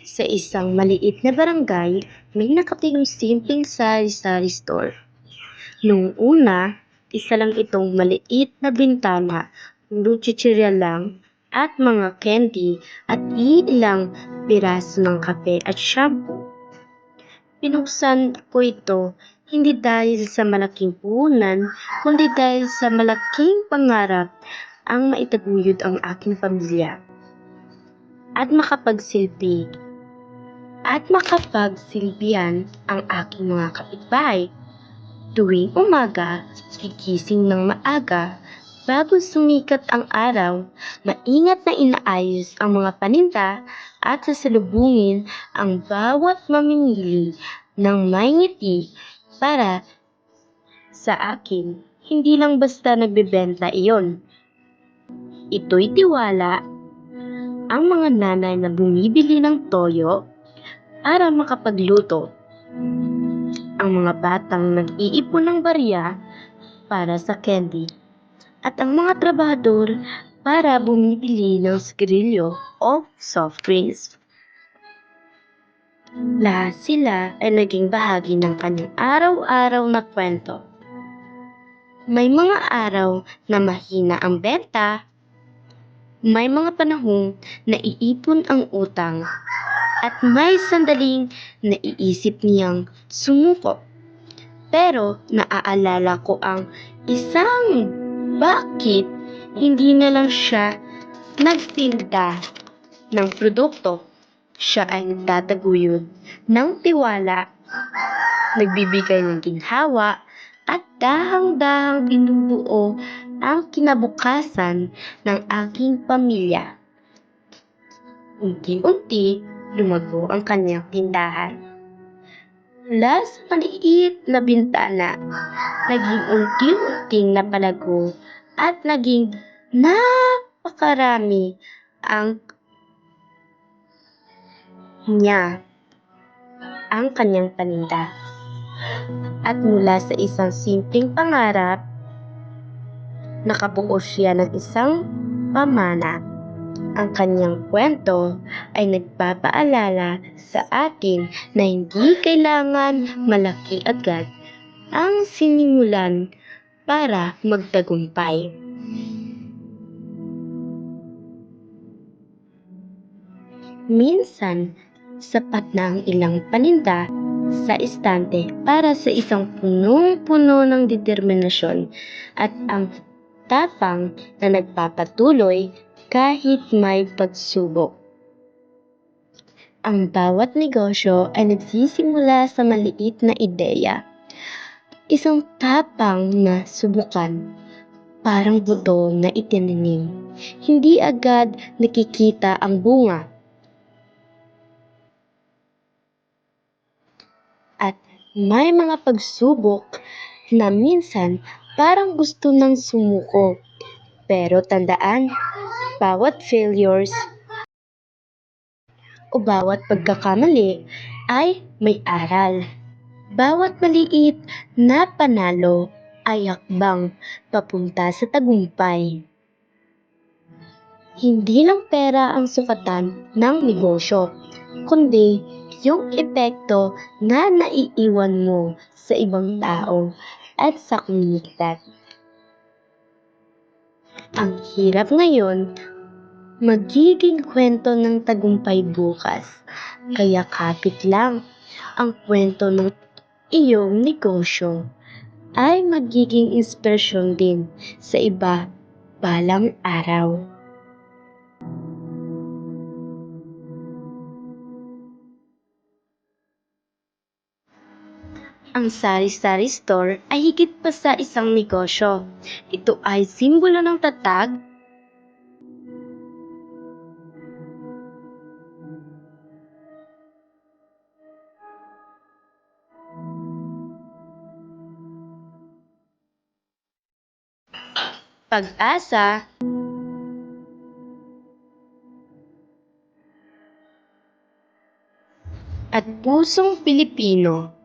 Sa isang maliit na barangay, may nakatayong simpleng sari-sari store. Noong una, isa lang itong maliit na bintana, puro chichirya lang, at mga candy at ilang piraso ng kape at shampoo. Pinuksan ko ito hindi dahil sa malaking puhunan, kundi dahil sa malaking pangarap ang maitaguyod ang aking pamilya. At makapagsilbi at makapagsilbihan ang aking mga kapitbahay. Tuwing umaga, gigising ng maaga, bago sumikat ang araw, maingat na inaayos ang mga paninda at sasalubungin ang bawat mamimili ng may ngiti para sa akin. Hindi lang basta nagbebenta iyon. Ito'y tiwala ang mga nanay na bumibili ng toyo para makapagluto. Ang mga batang nag-iipon ng barya para sa candy. At ang mga trabahador para bumibili ng sigarilyo o soft drinks. Lahat sila ay naging bahagi ng kanyang araw-araw na kwento. May mga araw na mahina ang benta, may mga panahong naiipon ang utang, at may sandaling naiisip niyang sumuko. Pero naaalala ko ang isang bakit hindi na lang siya nagtinda ng produkto. Siya ay nagtataguyod ng tiwala, nagbibigay ng ginhawa, at dahang-dahang binubuo ang kinabukasan ng aking pamilya. Unti-unti, lumago ang kanyang tindahan. Mula sa maliit na bintana, naging unti-unting napalago at naging napakarami ang niya ang kanyang paninda. At mula sa isang simpleng pangarap, nakabuo siya ng isang pamana. Ang kanyang kwento ay nagpapaalala sa atin na hindi kailangan malaki agad ang sinimulan para magtagumpay. Minsan, sapat na ang ilang paninda sa istante para sa isang punong-puno ng determinasyon at ang tapang na nagpapatuloy kahit may pagsubok. Ang bawat negosyo ay nagsisimula sa maliit na ideya. Isang tapang na subukan, parang buto na itinanim. Hindi agad nakikita ang bunga. At may mga pagsubok na minsan parang gusto nang sumuko. Pero tandaan, bawat failures o bawat pagkakamali ay may aral. Bawat maliit na panalo ay hakbang papunta sa tagumpay. Hindi lang pera ang sukatan ng negosyo, kundi yung epekto na naiiwan mo sa ibang tao at sa komunidad. Ang hirap ngayon, magiging kwento ng tagumpay bukas. Kaya kapit lang ang kwento ng iyong negosyo ay magiging inspirasyon din sa iba balang araw. Ang sari-sari store ay higit pa sa isang negosyo. Ito ay simbolo ng tatag, pag-asa, at pusong Pilipino.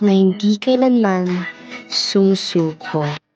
Na hindi kailanman sumusuko.